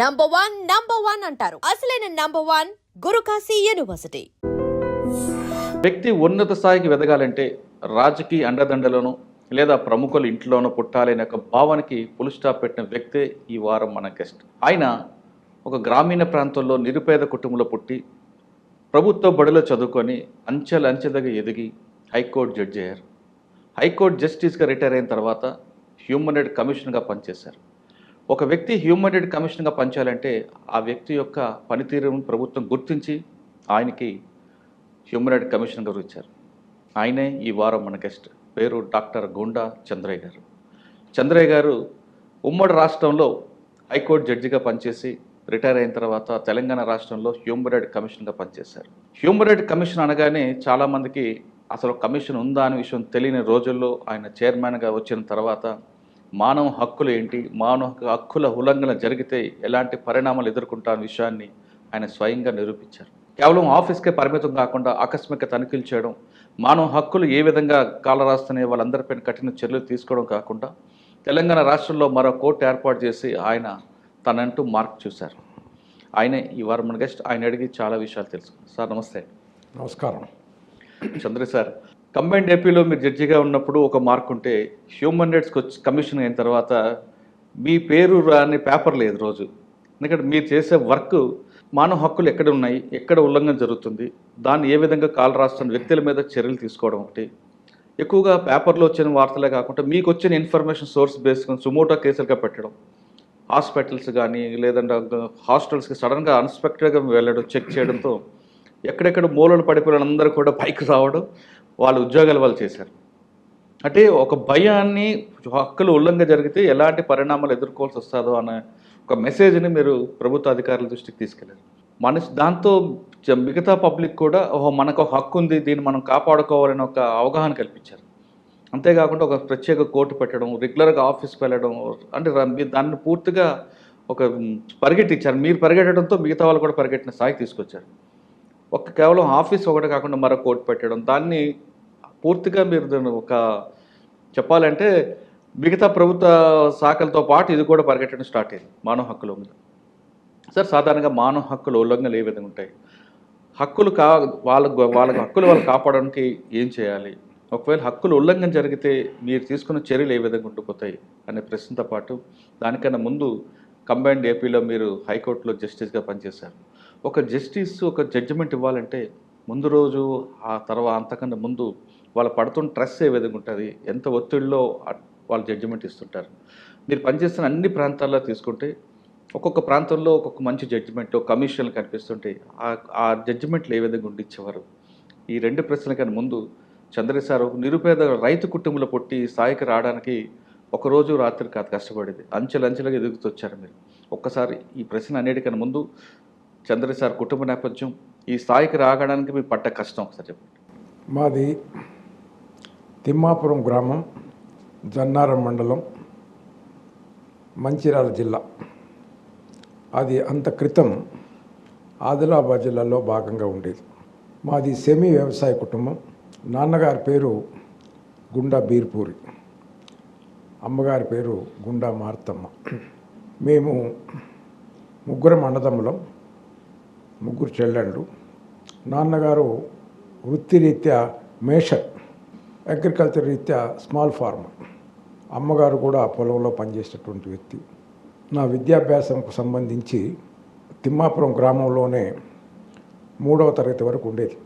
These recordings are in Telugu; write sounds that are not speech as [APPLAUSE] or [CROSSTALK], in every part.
నంబర్ వన్ నంబర్ వన్ అంటారు. అసలైన నంబర్ వన్ గురుకాశీ యూనివర్సిటీ. వ్యక్తి ఉన్నత స్థాయికి వెదగాలంటే రాజకీయ అండదండలను లేదా ప్రముఖుల ఇంట్లోనూ పుట్టాలనే ఒక భావానికి పులుస్టాప్ పెట్టిన వ్యక్తే ఈ వారం మన గెస్ట్ ఆయన ఒక గ్రామీణ ప్రాంతంలో నిరుపేద కుటుంబంలో పుట్టి ప్రభుత్వ బడిలో చదువుకొని అంచెల అంచెదగా ఎదిగి హైకోర్టు జడ్జి అయ్యారు. హైకోర్టు జస్టిస్గా రిటైర్ అయిన తర్వాత హ్యూమన్ రైట్ కమిషన్గా పనిచేశారు. ఒక వ్యక్తి హ్యూమన్ రైట్ కమిషన్గా పనిచేయాలంటే ఆ వ్యక్తి యొక్క పనితీరును ప్రభుత్వం గుర్తించి ఆయనకి హ్యూమన్ రైట్ కమిషన్ గారు ఇచ్చారు. ఆయనే ఈ వారం మన గెస్ట్. పేరు డాక్టర్ గుండా చంద్రయ్య గారు. చంద్రయ్య గారు ఉమ్మడి రాష్ట్రంలో హైకోర్టు జడ్జిగా పనిచేసి రిటైర్ అయిన తర్వాత తెలంగాణ రాష్ట్రంలో హ్యూమన్ రైట్ కమిషన్గా పనిచేశారు. హ్యూమన్ రైట్ కమిషన్ అనగానే చాలామందికి అసలు కమిషన్ ఉందా అనే విషయం తెలియని రోజుల్లో ఆయన చైర్మన్గా వచ్చిన తర్వాత మానవ హక్కులు ఏంటి? మానవ హక్కుల ఉల్లంఘన జరిగితే ఎలాంటి పరిణామాలు ఎదుర్కొంటా అనే విషయాన్ని ఆయన స్వయంగా నిరూపించారు. కేవలం ఆఫీస్కే పరిమితం కాకుండా ఆకస్మిక తనిఖీలు చేయడం మానవ హక్కులు ఏ విధంగా కాలరాస్తున్నాయో వాళ్ళందరిపైన కఠిన చర్యలు తీసుకోవడం కాకుండా తెలంగాణ రాష్ట్రంలో మరో కోర్టు ఏర్పాటు చేసి ఆయన తనంటూ మార్క్ చూశారు. ఆయనే ఈ వారం మన గెస్ట్ ఆయన అడిగి చాలా విషయాలు తెలుసుకున్నారు. సార్ నమస్తే. నమస్కారం. చంద్ర సార్ కంబైన్డ్ ఏపీలో మీరు జడ్జిగా ఉన్నప్పుడు ఒక మార్క్ ఉంటే హ్యూమన్ రైట్స్ కమిషన్ అయిన తర్వాత మీ పేరు రాని పేపర్ లేదు రోజు. ఎందుకంటే మీరు చేసే వర్క్ మానవ హక్కులు ఎక్కడ ఉన్నాయి ఎక్కడ ఉల్లంఘన జరుగుతుంది దాన్ని ఏ విధంగా కాలు రాస్తున్న వ్యక్తుల మీద చర్యలు తీసుకోవడం ఒకటి. ఎక్కువగా పేపర్లో వచ్చిన వార్తలే కాకుండా మీకు వచ్చిన ఇన్ఫర్మేషన్ సోర్స్ బేస్కొని సుమోటో కేసులుగా పెట్టడం. హాస్పిటల్స్ కానీ లేదంటే హాస్టల్స్కి సడన్గా అన్ఎక్స్పెక్టెడ్గా వెళ్ళడం చెక్ చేయడంతో ఎక్కడెక్కడ మూలలు పడిపోయిన అందరూ కూడా పైకి రావడం వాళ్ళ ఉద్యోగాలు వాళ్ళు చేశారు. అంటే ఒక భయాన్ని హక్కులు ఉల్లంఘన జరిగితే ఎలాంటి పరిణామాలు ఎదుర్కోవాల్సి వస్తుందో అనే ఒక మెసేజ్ని మీరు ప్రభుత్వ అధికారుల దృష్టికి తీసుకెళ్ళారు మనిషి దాంతో మిగతా పబ్లిక్ కూడా ఓహో మనకు ఒక హక్కు ఉంది దీన్ని మనం కాపాడుకోవాలని ఒక అవగాహన కల్పించారు. అంతేకాకుండా ఒక ప్రత్యేక కోర్టు పెట్టడం రెగ్యులర్గా ఆఫీస్కి వెళ్ళడం అంటే దాన్ని పూర్తిగా ఒక పరిగెట్టించారు మీరు పరిగెట్టడంతో మిగతా వాళ్ళు కూడా పరిగెట్టిన స్థాయికి తీసుకొచ్చారు. ఒక కేవలం ఆఫీస్ ఒకటి కాకుండా మరో కోర్టు పెట్టడం. దాన్ని పూర్తిగా మీరు దాన్ని ఒక చెప్పాలంటే మిగతా ప్రభుత్వ శాఖలతో పాటు ఇది కూడా పరిగెట్టడం స్టార్ట్ అయింది. మానవ హక్కుల మీద. సార్ సాధారణంగా మానవ హక్కుల ఉల్లంఘనలు ఏ విధంగా ఉంటాయి? హక్కులు కా వాళ్ళ వాళ్ళ హక్కులు వాళ్ళు కాపాడడానికి ఏం చేయాలి? ఒకవేళ హక్కులు ఉల్లంఘన జరిగితే మీరు తీసుకున్న చర్యలు ఏ విధంగా ఉండిపోతాయి అనే ప్రశ్నతో పాటు దానికన్నా ముందు కంబైన్డ్ ఏపీలో మీరు హైకోర్టులో జస్టిస్గా పనిచేశారు. ఒక జస్టిస్ ఒక జడ్జిమెంట్ ఇవ్వాలంటే ముందు రోజు ఆ తర్వాత అంతకన్నా ముందు వాళ్ళు పడుతున్న స్ట్రెస్ ఏ విధంగా ఉంటుంది ఎంత ఒత్తిడిలో వాళ్ళు జడ్జిమెంట్ ఇస్తుంటారు. మీరు పనిచేస్తున్న అన్ని ప్రాంతాల్లో తీసుకుంటే ఒక్కొక్క ప్రాంతంలో ఒక్కొక్క మంచి జడ్జిమెంట్ కమిషన్లు కనిపిస్తుంటాయి ఆ- ఆ జడ్జిమెంట్లు ఏ విధంగా ఉండిచ్చేవారు? ఈ రెండు ప్రశ్నల కన్నా ముందు చంద్ర సార్ ఒక నిరుపేద రైతు కుటుంబంలో పుట్టి స్థాయికి రావడానికి ఒకరోజు రాత్రి కాదు కష్టపడేది. అంచెలంచెలుగా ఎదుగుతూ వచ్చారు మీరు. ఒక్కసారి ఈ ప్రశ్న అన్నిటికన్నా ముందు చంద్ర సార్ కుటుంబ నేపథ్యం ఈ స్థాయికి రాగడానికి మీరు పట్ట కష్టం ఒకసారి చెప్పండి. మాది తిమ్మాపురం గ్రామం జన్నారం మండలం మంచిర్యాల జిల్లా. అది అంత క్రితం ఆదిలాబాద్ జిల్లాలో భాగంగా ఉండేది. మాది సెమీ వ్యవసాయ కుటుంబం. నాన్నగారి పేరు గుండా బీర్పూరి. అమ్మగారి పేరు గుండా మార్తమ్మ. మేము ముగ్గురం అన్నదమ్ములం. ముగ్గురు చెల్లెళ్ళు. నాన్నగారు వృత్తిరీత్యా మేషర్ అగ్రికల్చర్ రీత్యా స్మాల్ ఫార్మర్. అమ్మగారు కూడా పొలంలో పనిచేసేటువంటి వ్యక్తి. నా విద్యాభ్యాసంకు సంబంధించి తిమ్మాపురం గ్రామంలోనే మూడవ తరగతి వరకు ఉండేది.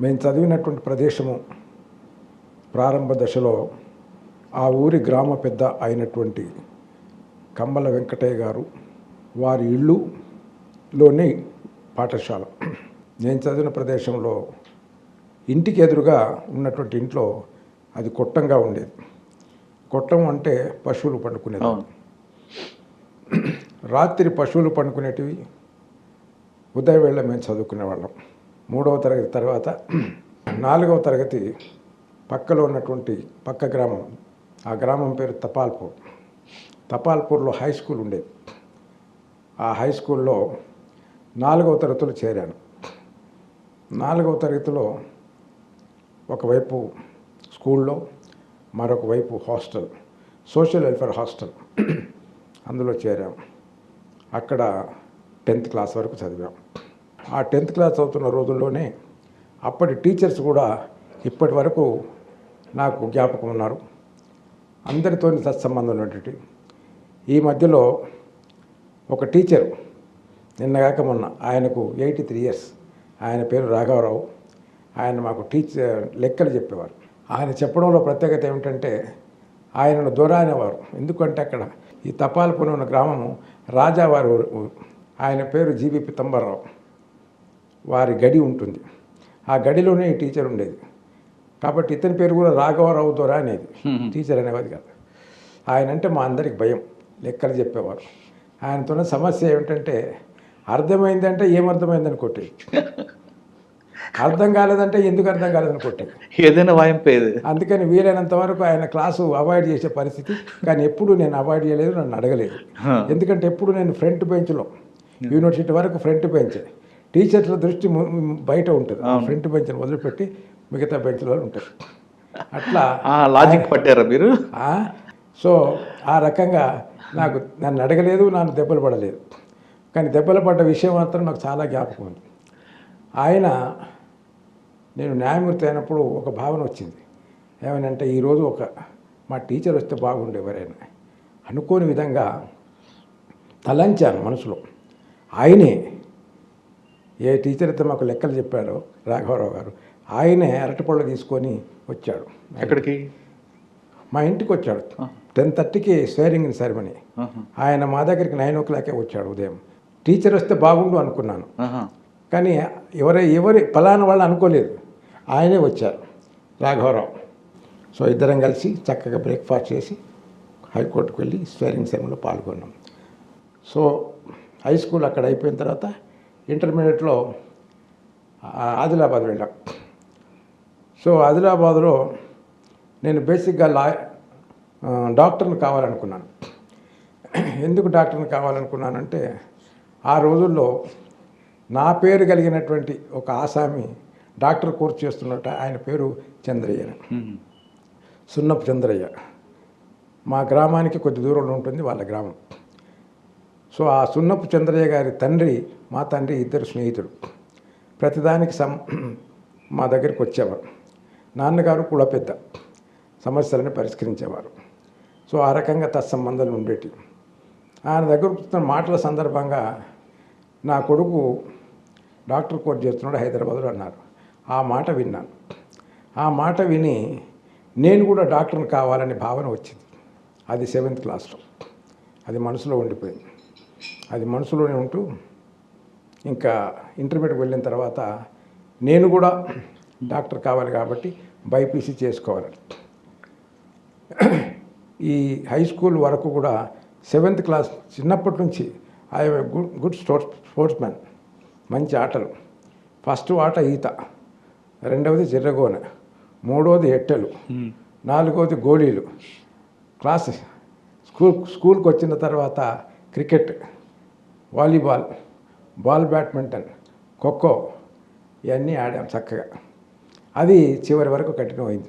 మేము చదివినటువంటి ప్రదేశము ప్రారంభ దశలో ఆ ఊరి గ్రామ పెద్ద అయినటువంటి కమ్మల వెంకటయ్య గారు వారి ఇళ్ళు ఇల్లులోని పాఠశాల. నేను చదివిన ప్రదేశంలో ఇంటికి ఎదురుగా ఉన్నటువంటి ఇంట్లో అది కొట్టంగా ఉండేది. కొట్టం అంటే పశువులు పండుకునేది. రాత్రి పశువులు పండుకునేటివి ఉదయం వేళ మేము చదువుకునేవాళ్ళం మూడవ తరగతి తర్వాత నాలుగవ తరగతి పక్కలో ఉన్నటువంటి పక్క గ్రామం ఆ గ్రామం పేరు తపాల్పూర్. తపాల్పూర్లో హై స్కూల్ ఉండేది. ఆ హై స్కూల్లో నాలుగవ తరగతిలో చేరాను. నాలుగవ తరగతిలో ఒకవైపు స్కూల్లో మరొక వైపు హాస్టల్ సోషల్ వెల్ఫేర్ హాస్టల్ అందులో చేరాం. అక్కడ టెన్త్ క్లాస్ వరకు చదివాం. ఆ టెన్త్ క్లాస్ చదువుతున్న రోజుల్లోనే అప్పటి టీచర్స్ కూడా ఇప్పటి వరకు నాకు జ్ఞాపకం ఉన్నారు. అందరితో సత్సంబంధం ఉన్నటువంటి ఈ మధ్యలో ఒక టీచరు నిన్నగాక మొన్న ఆయనకు ఎయిటీ త్రీ ఇయర్స్. ఆయన పేరు రాఘవరావు. ఆయన మాకు టీచర్ లెక్కలు చెప్పేవారు. ఆయన చెప్పడంలో ప్రత్యేకత ఏమిటంటే ఆయనను దొర అనేవారు ఎందుకంటే అక్కడ ఈ తపాలపురం ఉన్న గ్రామము రాజావారి ఊరు. ఆయన పేరు జీవి పితంబరరావు. వారి గడి ఉంటుంది. ఆ గడిలోనే ఈ టీచర్ ఉండేది. కాబట్టి ఇతని పేరు కూడా రాఘవరావు దొర అనేది. టీచర్ అనేవాది కాదు. ఆయన అంటే మా అందరికి భయం. లెక్కలు చెప్పేవారు. ఆయనతోనే సమస్య ఏమిటంటే అర్థమైందంటే ఏమర్థమైందని కొట్టేది అర్థం కాలేదంటే ఎందుకు అర్థం కాలేదని కొట్టేది ఏదైనా వాయింపేది అందుకని వీలైనంత వరకు ఆయన క్లాసు అవాయిడ్ చేసే పరిస్థితి కానీ ఎప్పుడు నేను అవాయిడ్ చేయలేదు నన్ను అడగలేదు. ఎందుకంటే ఎప్పుడు నేను ఫ్రంట్ బెంచ్లో యూనివర్సిటీ వరకు ఫ్రంట్ బెంచ్. టీచర్ల దృష్టి బయట ఉంటుంది. ఫ్రంట్ బెంచ్ని వదిలిపెట్టి మిగతా బెంచ్లో ఉంటుంది అట్లా లాజిక్ పట్టారా మీరు? సో ఆ రకంగా నాకు నన్ను అడగలేదు నన్ను దెబ్బలు పడలేదు. కానీ దెబ్బలు పడ్డ విషయం మాత్రం నాకు చాలా జ్ఞాపకం ఉంది. ఆయన నేను న్యాయమూర్తి అయినప్పుడు ఒక భావన వచ్చింది. ఏమనంటే ఈరోజు ఒక మా టీచర్ వస్తే బాగుండే ఎవరైనా అనుకోని విధంగా తలంచాను మనసులో. ఆయనే ఏ టీచర్ అయితే మాకు లెక్కలు చెప్పాడో రాఘవరావు గారు ఆయనే అరటిపళ్ళు తీసుకొని వచ్చాడు. ఎక్కడికి? మా ఇంటికి వచ్చాడు. టెన్ థర్టీకి స్వేరింగ్ సెరమనీ. ఆయన మా దగ్గరికి నైన్ ఓ క్లాకే వచ్చాడు ఉదయం. టీచర్ వస్తే బాగుండు అనుకున్నాను. కానీ ఎవరే ఎవరి ఫలానా వాళ్ళు అనుకోలేదు. ఆయనే వచ్చారు రాఘవరావు. సో ఇద్దరం కలిసి చక్కగా బ్రేక్ఫాస్ట్ చేసి హైకోర్టుకు వెళ్ళి స్వేరింగ్ సెరమనీలో పాల్గొన్నాం. సో హై స్కూల్ అక్కడ అయిపోయిన తర్వాత ఇంటర్మీడియట్లో ఆదిలాబాద్ వెళ్ళాం. సో ఆదిలాబాద్లో నేను బేసిక్గా లా డాక్టర్ని కావాలనుకున్నాను. ఎందుకు డాక్టర్ని కావాలనుకున్నానంటే ఆ రోజుల్లో నా పేరు కలిగినటువంటి ఒక ఆసామి డాక్టర్ కోర్స్ చేస్తున్నట్ట ఆయన పేరు చంద్రయ్య. సున్నపు చంద్రయ్య. మా గ్రామానికి కొద్ది దూరంలో ఉంటుంది వాళ్ళ గ్రామం. సో ఆ సున్నపు చంద్రయ్య గారి తండ్రి మా తండ్రి ఇద్దరు స్నేహితుడు ప్రతిదానికి సం [CLEARS THROAT] మా దగ్గరికి వచ్చేవారు. నాన్నగారు కుల పెద్ద. సమస్యలను పరిష్కరించేవారు. సో ఆ రకంగా తత్సంబంధాలు ఉండేటి ఆయన దగ్గర కూర్చున్న మాటల సందర్భంగా నా కొడుకు డాక్టర్ కోర్స్ చేస్తున్నాడు హైదరాబాద్లో అన్నారు. ఆ మాట విన్నాను. ఆ మాట విని నేను కూడా డాక్టర్ని కావాలనే భావన వచ్చింది. అది సెవెంత్ క్లాస్లో. అది మనసులో ఉండిపోయింది. అది మనసులోనే ఉంటూ ఇంకా ఇంటర్మీడియట్కి వెళ్ళిన తర్వాత నేను కూడా డాక్టర్ కావాలి కాబట్టి బైపీసీ చేసుకోవాలి. ఈ హై స్కూల్ వరకు కూడా సెవెంత్ క్లాస్ చిన్నప్పటి నుంచి I good good sports sportsman మంచి ఆటలు. ఫస్ట్ ఆట ఈత. రెండవది జిర్రగోన. మూడవది ఎట్టెలు నాలుగవది గోళీలు. క్లాస్ స్కూల్ స్కూల్కి వచ్చిన తర్వాత cricket volleyball ball badminton khokho ఇవన్నీ ఆడాం చక్కగా. అది చివరి వరకు కఠినమైంది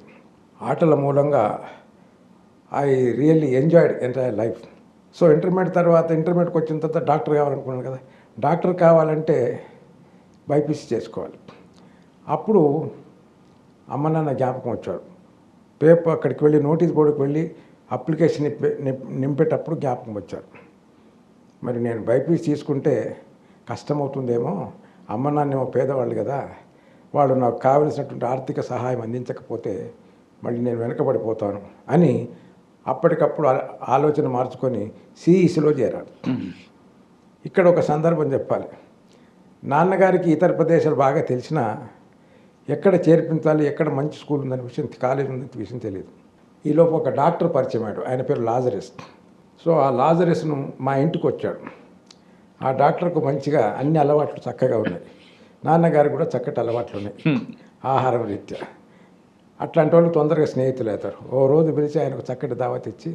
ఆటల మూలంగా I really enjoyed entire life. So intermediate తర్వాత ఇంటర్మీడియట్కి వచ్చిన తర్వాత డాక్టర్ కావాలనుకున్నాను కదా. డాక్టర్ కావాలంటే బైపీసీ చేసుకోవాలి. అప్పుడు అమ్మ నాన్న జ్ఞాపకం వచ్చాడు పేపర్ అక్కడికి వెళ్ళి నోటీస్ బోర్డుకి వెళ్ళి అప్లికేషన్ నింప్- నింపేటప్పుడు జ్ఞాపకం వచ్చారు. మరి నేను బైపీసీ తీసుకుంటే కష్టమవుతుందేమో అమ్మ నాన్నేమో పేదవాళ్ళు కదా వాళ్ళు నాకు కావలసినటువంటి ఆర్థిక సహాయం అందించకపోతే మళ్ళీ నేను వెనకబడిపోతాను అని అప్పటికప్పుడు ఆలోచన మార్చుకొని సిఈసిలో చేరాను ఇక్కడ ఒక సందర్భం చెప్పాలి. నాన్నగారికి ఇతర ప్రదేశాలు బాగా తెలిసినా ఎక్కడ చేర్పించాలి ఎక్కడ మంచి స్కూల్ ఉందనే విషయం కాలేజ్ ఉందనే విషయం తెలియదు. ఈలోపు ఒక డాక్టర్ పరిచయం అయ్యాడు. ఆయన పేరు లాజరస్. సో ఆ లాజరస్ను మా ఇంటికి వచ్చాడు. ఆ డాక్టర్కు మంచిగా అన్ని అలవాట్లు చక్కగా ఉన్నాయి. నాన్నగారు కూడా చక్కటి అలవాట్లు ఉన్నాయి. ఆహారం రీత్యా. అట్లాంటి వాళ్ళు తొందరగా స్నేహితులు అవుతారు ఓ రోజు పిలిచి ఆయనకు చక్కటి దావత్ ఇచ్చి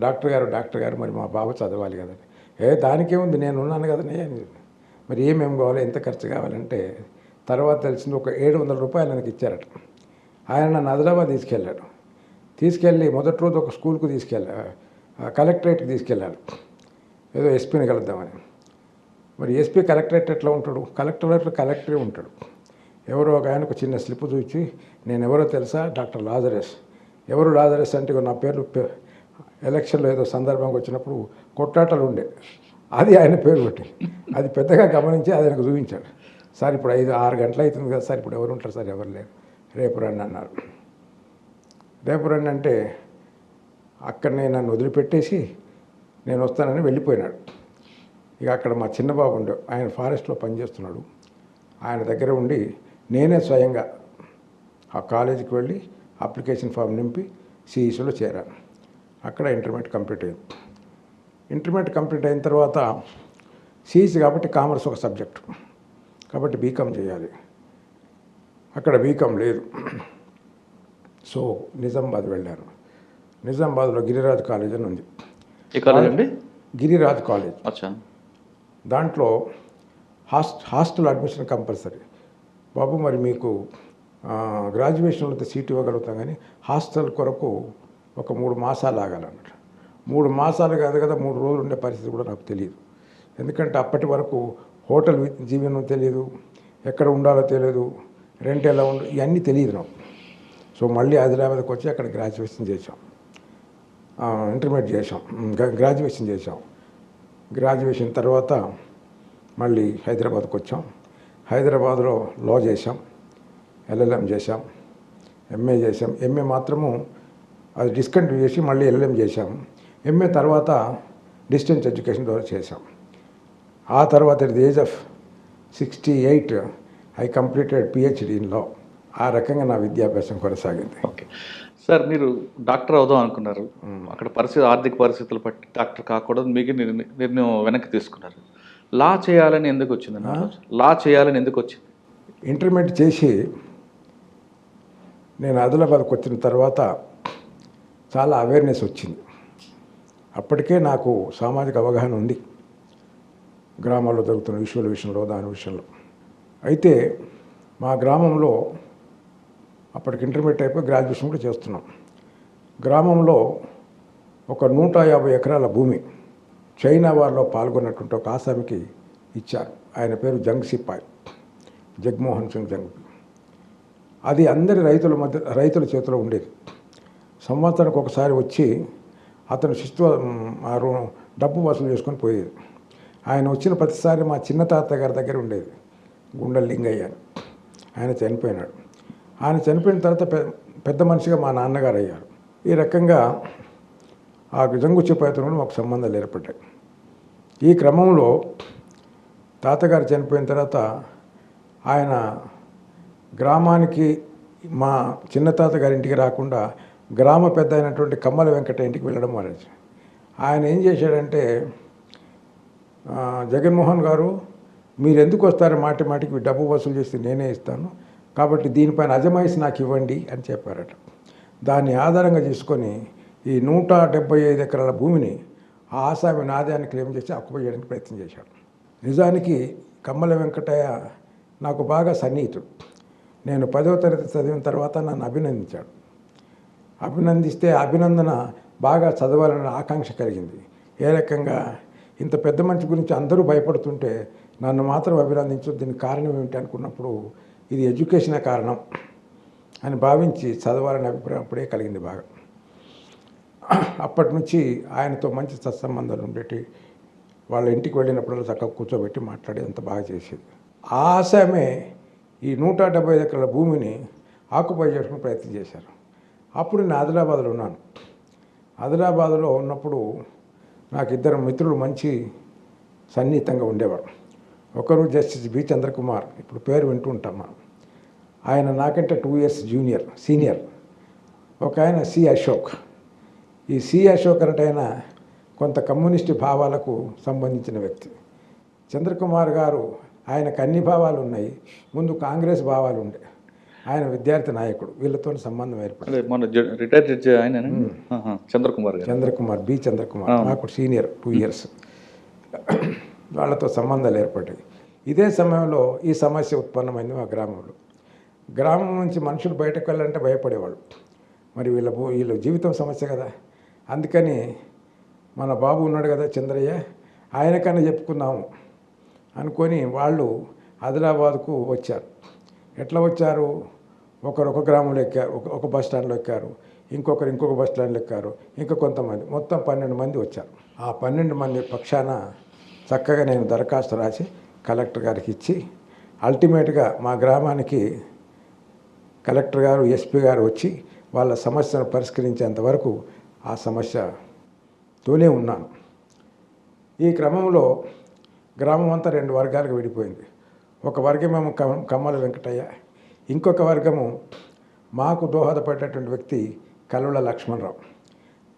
డాక్టర్ గారు డాక్టర్ గారు మరి మా బాబు చదవాలి కదండి ఏ దానికేముంది? నేను ఉన్నాను కదండి అని మరి ఏమేమి కావాలి? ఎంత ఖర్చు కావాలంటే తర్వాత తెలిసింది ఒక ఏడు వందల రూపాయలు ఆయనకి ఇచ్చారట. ఆయన నన్ను ఆదిలాబాద్ తీసుకెళ్ళాడు. తీసుకెళ్ళి మొదటి రోజు ఒక స్కూల్కు తీసుకెళ్ళా కలెక్టరేట్కి తీసుకెళ్ళాడు. ఏదో ఎస్పీని కలుద్దామని. మరి ఎస్పీ కలెక్టరేట్ ఎట్లా ఉంటాడు? కలెక్టరేట్ కలెక్టరే ఉంటాడు. ఎవరో ఒక ఆయనకు చిన్న స్లిప్ చూచి నేను ఎవరో తెలుసా? Doctor Lazarus. ఎవరు లాజరస్? అంటే నా పేరు ఎలక్షన్లో ఏదో సందర్భంగా వచ్చినప్పుడు కొట్లాటలు ఉండే. అది ఆయన పేరు పెట్టి. అది పెద్దగా గమనించి అది ఆయనకు చూపించాడు. సార్ ఇప్పుడు ఐదు ఆరు గంటలు అవుతుంది కదా సార్ ఇప్పుడు ఎవరు ఉంటారు సార్? ఎవరు లేరు. రేపు రండి అన్నారు. రేపు రండి అంటే అక్కడనే నన్ను వదిలిపెట్టేసి నేను వస్తానని వెళ్ళిపోయినాడు. ఇక అక్కడ మా చిన్న బాబు ఉండే ఆయన ఫారెస్ట్లో పనిచేస్తున్నాడు. ఆయన దగ్గర ఉండి నేనే స్వయంగా ఆ కాలేజీకి వెళ్ళి అప్లికేషన్ ఫామ్ నింపి సిఈసిలో చేరాను. అక్కడ ఇంటర్మీడియట్ కంప్లీట్ అయింది. ఇంటర్మీడియట్ కంప్లీట్ అయిన తర్వాత సిఈసి కాబట్టి కామర్స్ ఒక సబ్జెక్టు. కాబట్టి బీకామ్ చేయాలి. అక్కడ బీకామ్ లేదు. సో నిజామాబాద్ వెళ్ళాను. నిజామాబాద్లో గిరిరాజ్ కాలేజ్ అని ఉంది. అండి? గిరిరాజ్ కాలేజ్. దాంట్లో హాస్ట్ హాస్టల్ అడ్మిషన్ కంపల్సరీ. బాబు మరి మీకు గ్రాడ్యుయేషన్లో అయితే సీట్ ఇవ్వగలుగుతాం కానీ హాస్టల్ కొరకు ఒక మూడు మాసాలు ఆగాలన్నట్టు మూడు మాసాలు కాదు కదా మూడు రోజులు ఉండే పరిస్థితి కూడా నాకు తెలియదు. ఎందుకంటే అప్పటి వరకు హోటల్ జీవనం తెలియదు ఎక్కడ ఉండాలో తెలియదు రెంట్ ఎలా ఉండ ఇవన్నీ తెలియదు నాకు. సో మళ్ళీ ఆదిలాబాద్కి వచ్చి అక్కడ గ్రాడ్యుయేషన్ చేసాం ఇంటర్మీడియట్ చేసాం గ్రాడ్యుయేషన్ చేసాం గ్రాడ్యుయేషన్ తర్వాత మళ్ళీ హైదరాబాద్కి వచ్చాం. హైదరాబాద్లో లా చేసాం ఎల్ఎల్ఎం చేసాం ఎంఏ చేసాం ఎంఏ మాత్రము అది డిస్కంటిన్యూ చేసి మళ్ళీ ఎల్ఎల్ఎం చేసాం ఎంఏ తర్వాత డిస్టెన్స్ ఎడ్యుకేషన్ ద్వారా చేసాం ఆ తర్వాత the age of sixty eight I completed PhD in law. ఆ రకంగా నా విద్యాభ్యాసం కొనసాగింది. ఓకే. సార్ మీరు డాక్టర్ అవుదాం అనుకున్నారు. అక్కడ పరిస్థితి ఆర్థిక పరిస్థితులు బట్టి డాక్టర్ కాకూడదు మీకు నిర్ణ- నిర్ణయం వెనక్కి తీసుకున్నారు. లా చేయాలని ఎందుకు వచ్చింది లా చేయాలని ఎందుకు వచ్చింది? ఇంటర్మీడియట్ చేసి నేను ఆదిలాబాద్కి వచ్చిన తర్వాత చాలా అవేర్నెస్ వచ్చింది. అప్పటికే నాకు సామాజిక అవగాహన ఉంది. గ్రామాల్లో జరుగుతున్న విషయాల విషయంలో దాని విషయంలో. అయితే మా గ్రామంలో అప్పటికి ఇంటర్మీడియట్ అయిపోయి గ్రాడ్యుయేషన్ కూడా చేస్తున్నాం. గ్రామంలో ఒక నూట యాభై ఎకరాల భూమి చైనా వారిలో పాల్గొన్నటువంటి ఒక ఆసామికి ఇచ్చారు. ఆయన పేరు జంగ్ సిపాయ్ జగ్మోహన్ సింగ్ జంగ్. అది అందరి రైతుల మధ్య రైతుల చేతిలో ఉండేది. సంవత్సరానికి ఒకసారి వచ్చి అతను శిస్తు డబ్బు వసూలు చేసుకొని పోయేది. ఆయన వచ్చిన ప్రతిసారి మా చిన్న తాత గారి దగ్గర ఉండేది. గుండె లింగయ్య అని. ఆయన చనిపోయినాడు. ఆయన చనిపోయిన తర్వాత పెద్ద మనిషిగా మా నాన్నగారు అయ్యారు. ఈ రకంగా ఆ జంగు చెప్పేతను మాకు సంబంధాలు ఏర్పడ్డాయి. ఈ క్రమంలో తాతగారు చనిపోయిన తర్వాత ఆయన గ్రామానికి మా చిన్న తాతగారి ఇంటికి రాకుండా గ్రామ పెద్ద అయినటువంటి కమ్మల వెంకట ఇంటికి వెళ్ళడం మానేసి ఆయన ఏం చేశాడంటే జగన్మోహన్ గారు మీరు ఎందుకు వస్తారు మాటి మాటికి? డబ్బు వసూలు చేస్తే నేనే ఇస్తాను. కాబట్టి దీనిపైన అజమాయిషి నాకు ఇవ్వండి అని చెప్పారట. దాన్ని ఆధారంగా చేసుకొని ఈ నూట డెబ్బై ఐదు ఎకరాల భూమిని ఆ ఆసామి నాదాన్ని క్లెయిమ్ చేసి అక్కుపై చేయడానికి ప్రయత్నం చేశాడు. నిజానికి కమ్మల వెంకటయ్య నాకు బాగా సన్నిహితుడు. నేను పదవ తరగతి చదివిన తర్వాత నన్ను అభినందించాడు. అభినందిస్తే అభినందన బాగా చదవాలన్న ఆకాంక్ష కలిగింది. ఏ రకంగా? ఇంత పెద్ద మనిషి గురించి అందరూ భయపడుతుంటే నన్ను మాత్రం అభినందించు దీనికి కారణం ఏమిటి అనుకున్నప్పుడు ఇది ఎడ్యుకేషనే కారణం అని భావించి చదవాలనే అభిప్రాయం అప్పుడే కలిగింది బాగా. అప్పటి నుంచి ఆయనతో మంచి సత్సంబంధాలు ఉండేటి. వాళ్ళ ఇంటికి వెళ్ళినప్పుడల్లా చక్కగా కూర్చోబెట్టి మాట్లాడి అంత బాగా చేసేది. ఆ ఆశామే ఈ నూట డెబ్బై ఐదు ఎకరాల భూమిని ఆకుపై చేసుకుని ప్రయత్నం చేశారు. అప్పుడు నేను ఆదిలాబాద్లో ఉన్నాను. ఆదిలాబాద్లో ఉన్నప్పుడు నాకు ఇద్దరు మిత్రులు మంచి సన్నిహితంగా ఉండేవారు. ఒకరు జస్టిస్ బి చంద్రకుమార్ ఇప్పుడు పేరు వింటూ ఉంటాం మనం. ఆయన నాకంటే టూ ఇయర్స్ జూనియర్ సీనియర్. ఒక ఆయన సి అశోక్. ఈ సి అశోక్ ఆయన కొంత కమ్యూనిస్టు భావాలకు సంబంధించిన వ్యక్తి. చంద్రకుమార్ గారు ఆయనకు అన్ని భావాలు ఉన్నాయి ముందు కాంగ్రెస్ భావాలు ఉండే. ఆయన విద్యార్థి నాయకుడు వీళ్ళతో సంబంధం ఏర్పడింది. మన జడ్జి ఆయన చంద్రకుమార్ చంద్రకుమార్ బి చంద్రకుమార్ నాకు సీనియర్ టూ ఇయర్స్. వాళ్ళతో సంబంధాలు ఏర్పడ్డాయి. ఇదే సమయంలో ఈ సమస్య ఉత్పన్నమైంది మా గ్రామంలో. గ్రామం నుంచి మనుషులు బయటకు వెళ్ళాలంటే భయపడేవాళ్ళు. మరి వీళ్ళ వీళ్ళ జీవితం సమస్య కదా. అందుకని మన బాబు ఉన్నాడు కదా చంద్రయ్య ఆయనకన్నా చెప్పుకున్నాము అనుకొని వాళ్ళు ఆదిలాబాద్కు వచ్చారు. ఎట్లా వచ్చారు? ఒకరు ఒక గ్రామంలో ఎక్కారు ఒక ఒక బస్ స్టాండ్లో ఎక్కారు ఇంకొకరు ఇంకొక బస్ స్టాండ్లో ఎక్కారు ఇంకా కొంతమంది మొత్తం పన్నెండు మంది వచ్చారు. ఆ పన్నెండు మంది పక్షాన చక్కగా నేను దరఖాస్తు రాసి కలెక్టర్ గారికి ఇచ్చి అల్టిమేట్గా మా గ్రామానికి కలెక్టర్ గారు ఎస్పీ గారు వచ్చి వాళ్ళ సమస్యను పరిష్కరించేంత వరకు ఆ సమస్యతోనే ఉన్నాను. ఈ క్రమంలో గ్రామం అంతా రెండు వర్గాలకు విడిపోయింది. ఒక వర్గమేమో కమ కమ్మల వెంకటయ్య ఇంకొక వర్గము మాకు దోహదపడేటువంటి వ్యక్తి కల్లుల లక్ష్మణరావు.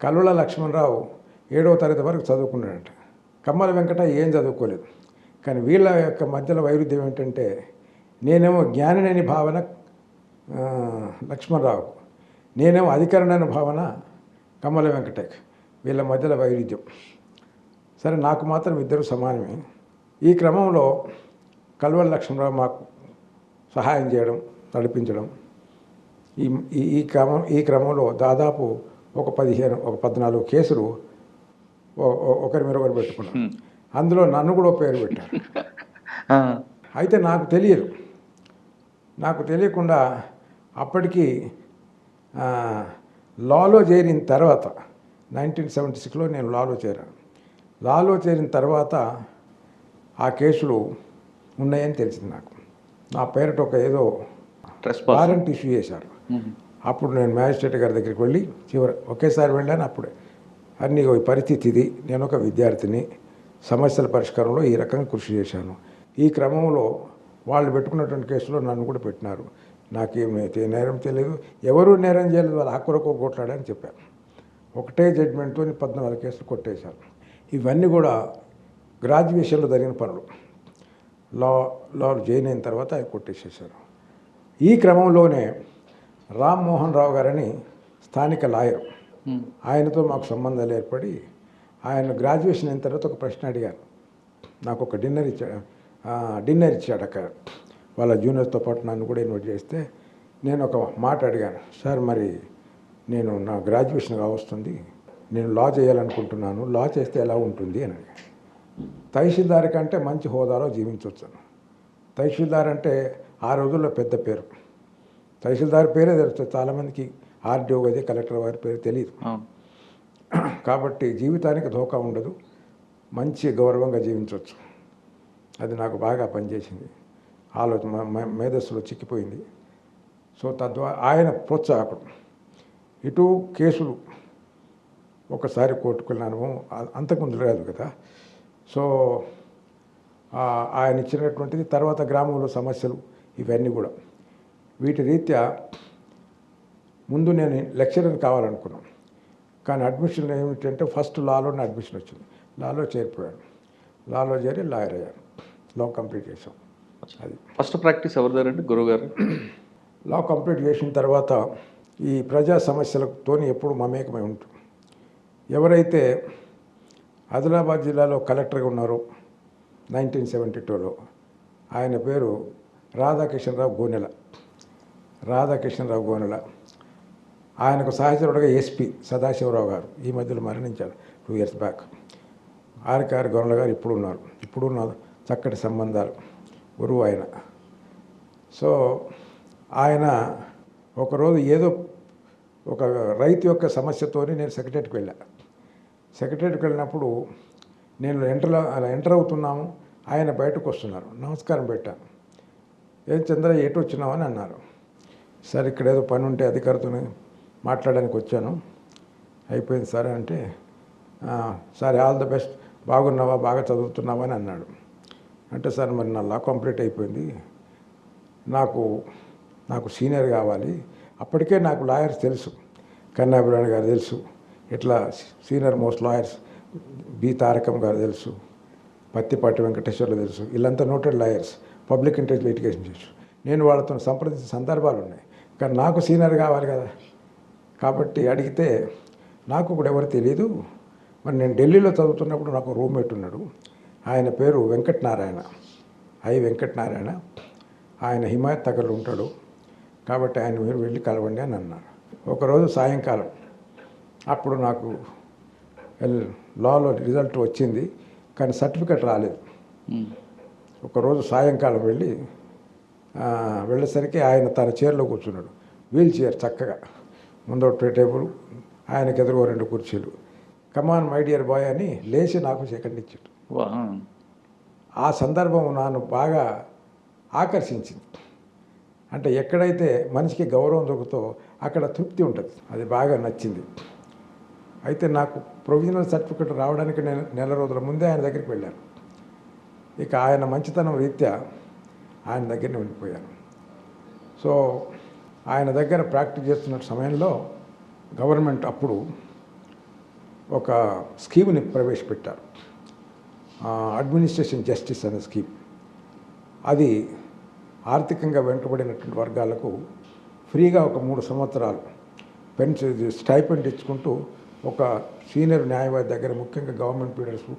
కల్లుల లక్ష్మణరావు ఏడవ తరగతి వరకు చదువుకున్నాడంట. కమ్మల వెంకటయ్య ఏం చదువుకోలేదు. కానీ వీళ్ళ యొక్క మధ్యలో వైరుధ్యం ఏంటంటే నేనేమో జ్ఞానినని భావన లక్ష్మణరావుకు. లక్ష్మణరావు నేనేమో అధికరణని భావన కమ్మల వెంకటయ్య వీళ్ళ మధ్యలో వైరుధ్యం. సరే నాకు మాత్రం ఇద్దరు సమానమే. ఈ క్రమంలో కల్వల లక్ష్మణరావు మాకు సహాయం చేయడం నడిపించడం. ఈ ఈ- క్రమం ఈ క్రమంలో దాదాపు ఒక పదిహేను ఒక పద్నాలుగు కేసులు ఒకరి మీద ఒకరు పెట్టుకున్నాం అందులో నన్ను కూడా పేరు పెట్టారు. అయితే నాకు తెలియదు. నాకు తెలియకుండా అప్పటికి లాలో చేరిన తర్వాత నైన్టీన్ సెవెంటీ సిక్స్లో నేను లాలో చేరాను. లాలో చేరిన తర్వాత ఆ కేసులు ఉన్నాయని తెలిసింది నాకు. నా పేరిట ఒక ఏదో. వారెంట్ ఇష్యూ చేశారు. అప్పుడు నేను మ్యాజిస్ట్రేట్ గారి దగ్గరికి వెళ్ళి చివరి ఒకేసారి వెళ్ళాను అప్పుడే. అన్ని ఈ పరిస్థితి ఇది. నేను ఒక విద్యార్థిని సమస్యల పరిష్కారంలో ఈ రకంగా కృషి చేశాను. ఈ క్రమంలో వాళ్ళు పెట్టుకున్నటువంటి కేసులో నన్ను కూడా పెట్టినారు. నాకేం తే- నేరం తెలియదు ఎవరు నేరం చేయలేదు వాళ్ళ హక్కులకు కొట్లాడని చెప్పాను ఒకటే జడ్జిమెంట్తో పద్నాలుగు కేసులు కొట్టేశారు. ఇవన్నీ కూడా గ్రాడ్యుయేషన్లో జరిగిన పనులు. లా లా జాయిన్ అయిన తర్వాత అవి కొట్టేసేసారు. ఈ క్రమంలోనే రామ్మోహన్ రావు గారని స్థానిక లాయర్ ఆయనతో మాకు సంబంధాలు ఏర్పడి ఆయన గ్రాడ్యుయేషన్ అయిన తర్వాత ఒక ప్రశ్న అడిగాను నాకు ఒక డిన్నర్ ఇచ్చాడు డిన్నర్ ఇచ్చాడు అక్కడ. వాళ్ళ జూనియర్స్తో పాటు నన్ను కూడా ఇన్వైట్ చేస్తే నేను ఒక మాట అడిగాను. సార్ మరి నేను నా గ్రాడ్యుయేషన్ కావస్తుంది నేను లా చేయాలనుకుంటున్నాను లా చేస్తే ఎలా ఉంటుంది? అని అడిగాను తహసీల్దార్ కంటే మంచి హోదాలో జీవించవచ్చును తహసీల్దార్ అంటే ఆ రోజుల్లో పెద్ద పేరు. తహసీల్దార్ పేరే తెలుస్తుంది చాలామందికి ఆర్డీఓ అది కలెక్టర్ వారి పేరు తెలియదు [CLEARS THROAT] కాబట్టి జీవితానికి ధోకా ఉండదు. మంచి గౌరవంగా జీవించవచ్చు అది నాకు బాగా పనిచేసింది. ఆలోచన మేధస్సులో చిక్కిపోయింది. సో తద్వారా ఆయన ప్రోత్సాహకుడు. ఇటు కేసులు ఒకసారి కోర్టుకెళ్ళినాను అ- అంతకుముందు లేదు కదా. సో ఆయన ఇచ్చినటువంటిది తర్వాత గ్రామంలో సమస్యలు ఇవన్నీ కూడా. వీటి రీత్యా ముందు నేను లెక్చరర్ కావాలనుకున్నాను. కానీ అడ్మిషన్ ఏమిటంటే ఫస్ట్ లాలోనే అడ్మిషన్ వచ్చింది. లాలో చేరిపోయాను లాలో చేరి లాయర్ అయ్యాను. లా కంప్లీట్ చేసాం అది. ఫస్ట్ ప్రాక్టీస్ ఎవరి గురువు గారు? లా కంప్లీట్ చేసిన తర్వాత ఈ ప్రజా సమస్యలతో ఎప్పుడు మమేకమై ఉంటుంది ఎవరైతే ఆదిలాబాద్ జిల్లాలో కలెక్టర్గా ఉన్నారో నైన్టీన్ సెవెంటీ టూలో ఆయన పేరు రాధాకిషన్రావు గోనెల. రాధాకిషన్రావు గోనెల. ఆయనకు సహచరుడుగా ఎస్పీ సదాశివరావు గారు. ఈ మధ్యలో మరణించారు టూ ఇయర్స్ బ్యాక్ ఆర్కేఆర్ గొర్రెల గారు ఇప్పుడు ఉన్నారు ఇప్పుడు ఉన్న చక్కటి సంబంధాలు. గురువు ఆయన. సో ఆయన ఒకరోజు ఏదో ఒక రైతు యొక్క సమస్యతోని నేను సెక్రటరీకి వెళ్ళా. సెక్రటరీకి వెళ్ళినప్పుడు నేను ఎంటర్ అలా ఎంటర్ అవుతున్నాము. ఆయన బయటకు వస్తున్నారు. నమస్కారం పెట్టాను ఏం చంద్ర ఎటు వచ్చినావు? అని అన్నారు. సార్ ఇక్కడ ఏదో పని ఉంటే అధికారితో మాట్లాడడానికి వచ్చాను. అయిపోయింది సార్ అంటే సార్ ఆల్ ద బెస్ట్. బాగున్నావా బాగా చదువుతున్నావా అని అన్నాడు. అంటే సార్ మరి నా లా కంప్లీట్ అయిపోయింది. నాకు నాకు సీనియర్ కావాలి. అప్పటికే నాకు లాయర్స్ తెలుసు. కన్నాభిరాణి గారు తెలుసు. ఇట్లా senior most lawyers B Tarakam గారు తెలుసు. పత్తిపాటి వెంకటేశ్వర్లు తెలుసు. వీళ్ళంతా noted lawyers. Public interest litigation చేసు నేను వాళ్ళతో సంప్రదించిన సందర్భాలు ఉన్నాయి. కానీ నాకు సీనియర్ కావాలి కదా. కాబట్టి అడిగితే నాకు కూడా ఎవరు తెలియదు మరి నేను ఢిల్లీలో చదువుతున్నప్పుడు నాకు రూమ్మేట్ ఉన్నాడు. ఆయన పేరు వెంకటనారాయణ. ఐ వెంకటనారాయణ. ఆయన హిమాయత్ నగర్లో ఉంటాడు. కాబట్టి ఆయన మీరు వెళ్ళి కలవండి అని అన్నారు. ఒకరోజు సాయంకాలం అప్పుడు నాకు లాలో రిజల్ట్ వచ్చింది. కానీ సర్టిఫికెట్ రాలేదు. ఒకరోజు సాయంకాలం వెళ్ళి వెళ్ళేసరికి ఆయన తన చైర్లో కూర్చున్నాడు. వీల్ చైర్ చక్కగా. ముందు ఒక టేబుల్ ఆయనకి ఎదురుగా రెండు కుర్చీలు. కమాన్ మై డియర్ బాయ్ అని లేచి నాకు సెకండ్ ఇచ్చాడు ఆ సందర్భం నన్ను బాగా ఆకర్షించింది. అంటే ఎక్కడైతే మనిషికి గౌరవం దొరుకుతో అక్కడ తృప్తి ఉంటుంది. అది బాగా నచ్చింది. అయితే నాకు ప్రొవిజనల్ సర్టిఫికెట్ రావడానికి నేను నెల రోజుల ముందే ఆయన దగ్గరికి వెళ్ళాను. ఇక ఆయన మంచితనం రీత్యా ఆయన దగ్గరనే ఉండిపోయాను. సో ఆయన దగ్గర ప్రాక్టీస్ చేస్తున్న సమయంలో గవర్నమెంట్ అప్పుడు ఒక స్కీమ్ని ప్రవేశపెట్టారు. అడ్మినిస్ట్రేషన్ జస్టిస్ అనే స్కీమ్. అది ఆర్థికంగా వెంటబడినటువంటి వర్గాలకు ఫ్రీగా ఒక మూడు సంవత్సరాలు పెన్షన్ స్టైపెండ్ ఇచ్చుకుంటూ ఒక సీనియర్ న్యాయవాది దగ్గర ముఖ్యంగా గవర్నమెంట్ పీరియడ్స్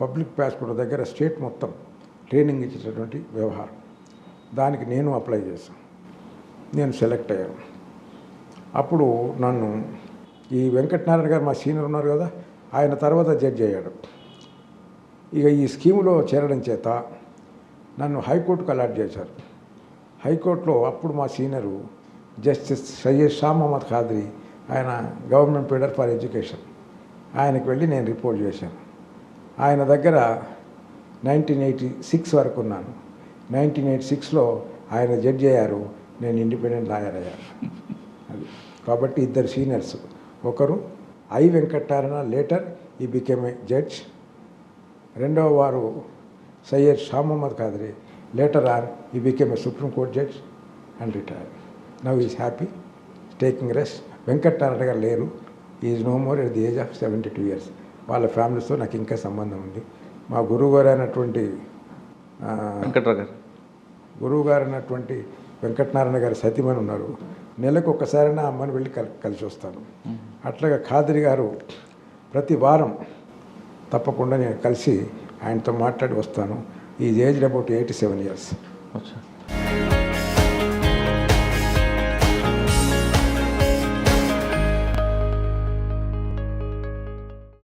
పబ్లిక్ పాస్పోర్ట్ దగ్గర స్టేట్ మొత్తం ట్రైనింగ్ ఇచ్చేటటువంటి వ్యవహారం. దానికి నేను అప్లై చేశాను. నేను సెలెక్ట్ అయ్యాను. అప్పుడు నన్ను ఈ వెంకటనారాయణ గారు మా సీనియర్ ఉన్నారు కదా ఆయన తర్వాత జడ్జి అయ్యాడు. ఇక ఈ స్కీములో చేరడం చేత నన్ను హైకోర్టుకు అలాట్ చేశారు. హైకోర్టులో అప్పుడు మా సీనియరు జస్టిస్ సయ్యద్ షా మహమ్మద్ ఖాద్రి ఆయన గవర్నమెంట్ పీడర్ ఫర్ ఎడ్యుకేషన్. ఆయనకు వెళ్ళి నేను రిపోర్ట్ చేశాను. ఆయన దగ్గర నైన్టీన్ ఎయిటీ సిక్స్ వరకు ఉన్నాను. నైన్టీన్ ఎయిటీ సిక్స్లో ఆయన జడ్జి అయ్యారు. నేను ఇండిపెండెంట్ లాయర్ అయ్యాను. అది. కాబట్టి ఇద్దరు సీనియర్స్. ఒకరు I Venkataramana later he became a judge రెండవ వారు Syed Shah Mohammed Khadri later on he became a supreme court judge and retire now is happy taking rest Venkatanarayana గారు లేరు is no more at the age of seventy two years వాళ్ళ ఫ్యామిలీస్తో నాకు ఇంకా సంబంధం ఉంది. మా గురువు గారు అయినటువంటి వెంకట్రావు గారు. గురువు గారు అయినటువంటి వెంకటనారాయణ గారి సతీమణి ఉన్నారు. నెలకు ఒకసారి నా అమ్మని వెళ్ళి కల్ కలిసి వస్తాను. అట్లాగా ఖాదరి గారు ప్రతి వారం తప్పకుండా నేను కలిసి ఆయనతో మాట్లాడి వస్తాను. ఈ age about eighty seven years అచ్చా.